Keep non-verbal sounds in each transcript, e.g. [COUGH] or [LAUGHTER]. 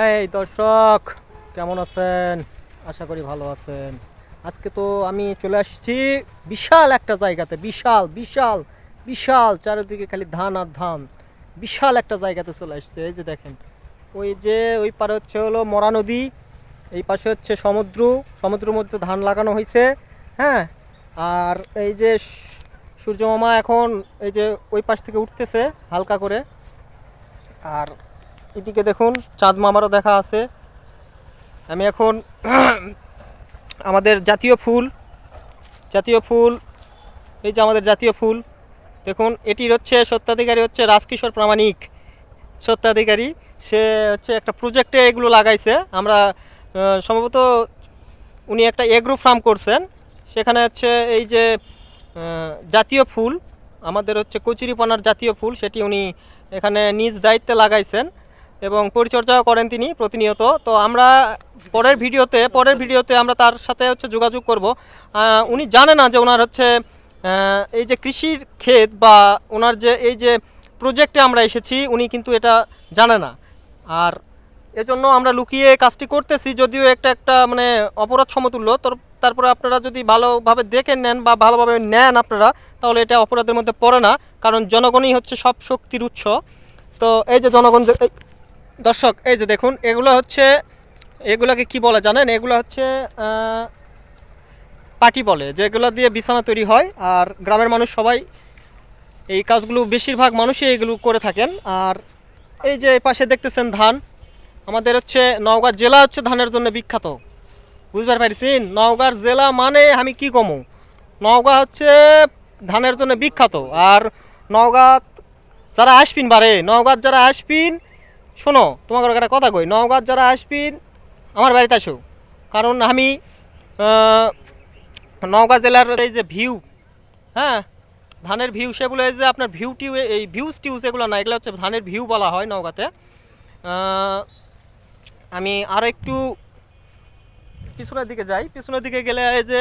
এই দর্শক, কেমন আছেন? আশা করি ভালো আছেন। আজকে তো আমি চলে আসছি বিশাল একটা জায়গাতে, বিশাল বিশাল বিশাল, চারিদিকে খালি ধান আর ধান। বিশাল একটা জায়গাতে চলে আসছে, এই যে দেখেন। ওই যে ওই পারে হচ্ছে হলো মরা নদী, এই পাশে হচ্ছে সমুদ্র, সমুদ্রের মধ্যে ধান লাগানো হয়েছে হ্যাঁ? আর এই যে সূর্যমামা এখন এই যে ওই পাশ থেকে উঠতেছে হালকা করে। আর এদিকে দেখুন চাঁদ মামারও দেখা আছে। আমি এখন [CLEARS THROAT] আমাদের জাতীয় ফুল জাতীয় ফুল, এই যে আমাদের জাতীয় ফুল, দেখুন, এটির হচ্ছে সত্ত্বাধিকারী হচ্ছে রাজকিশোর প্রামাণিক। সত্ত্বাধিকারী সে হচ্ছে একটা প্রজেক্টে এগুলো লাগাইছে। আমরা সম্ভবত উনি একটা এগ্রো ফার্ম করছেন। সেখানে হচ্ছে এই যে জাতীয় ফুল, আমাদের হচ্ছে কচুরিপানার জাতীয় ফুল, সেটি উনি এখানে নিজ দায়িত্বে লাগাইছেন। এবং পরিচর্যাও করেন তিনি প্রতিনিয়ত। তো আমরা পরের ভিডিওতে পরের ভিডিওতে আমরা তার সাথে হচ্ছে যোগাযোগ করব। উনি জানে না যে ওনার হচ্ছে এই যে কৃষির ক্ষেত বা ওনার যে, এই যে প্রজেক্টে আমরা এসেছি, উনি কিন্তু এটা জানে না। আর এজন্য আমরা লুকিয়ে কাজটি করতেছি, যদিও একটা একটা মানে অপরাধ সমতুল্য তোর, তারপরে আপনারা যদি ভালোভাবে দেখে নেন বা ভালোভাবে নেন আপনারা, তাহলে এটা অপরাধের মধ্যে পড়ে না, কারণ জনগণই হচ্ছে সব শক্তির উৎস। তো এই যে জনগণ দর্শক, এই যে দেখুন, এগুলো হচ্ছে, এগুলোকে কি বলে জানেন? এগুলো হচ্ছে পাটি বলে, যেগুলো দিয়ে বিছানা তৈরি হয়, আর গ্রামের মানুষ সবাই এই কাজগুলো বেশিরভাগ মানুষই এগুলো করে থাকেন। আর এই যে পাশে দেখতেছেন ধান, আমাদের হচ্ছে নওগাঁ জেলা হচ্ছে ধানের জন্য বিখ্যাত। বুঝতে পারছেন নওগাঁর জেলা মানে আমি কি কমু? নওগাঁ হচ্ছে ধানের জন্য বিখ্যাত। আর নওগাঁ যারা আসবিন বারে, নওগাঁর যারা আসবিন শোনো, তোমাকে একটা কথা কই, নওগাঁর যারা আসবিন আমার বাড়িতে আসো। কারণ আমি নওগাঁ জেলার এই যে ভিউ হ্যাঁ ধানের ভিউ সেগুলো, এই যে আপনার ভিউ টিউ, এই ভিউজ টিউজ এগুলো না, এগুলো হচ্ছে ধানের ভিউ বলা হয় নওগাঁতে। আমি আরও একটু পিছনের দিকে যাই। পিছনের দিকে গেলে এই যে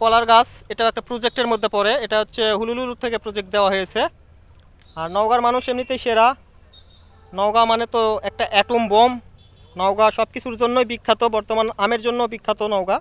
কলার গাছ এটা একটা প্রজেক্টের মধ্যে পড়ে। এটা হচ্ছে হুলুলুলু থেকে প্রজেক্ট দেওয়া হয়েছে। আর নওগাঁর মানুষ এমনিতেই সেরা। নওগাঁ মানে তো একটা অ্যাটম বোম। নওগাঁ সব কিছুর জন্যই বিখ্যাত, বর্তমান আমের জন্য বিখ্যাত নওগাঁ।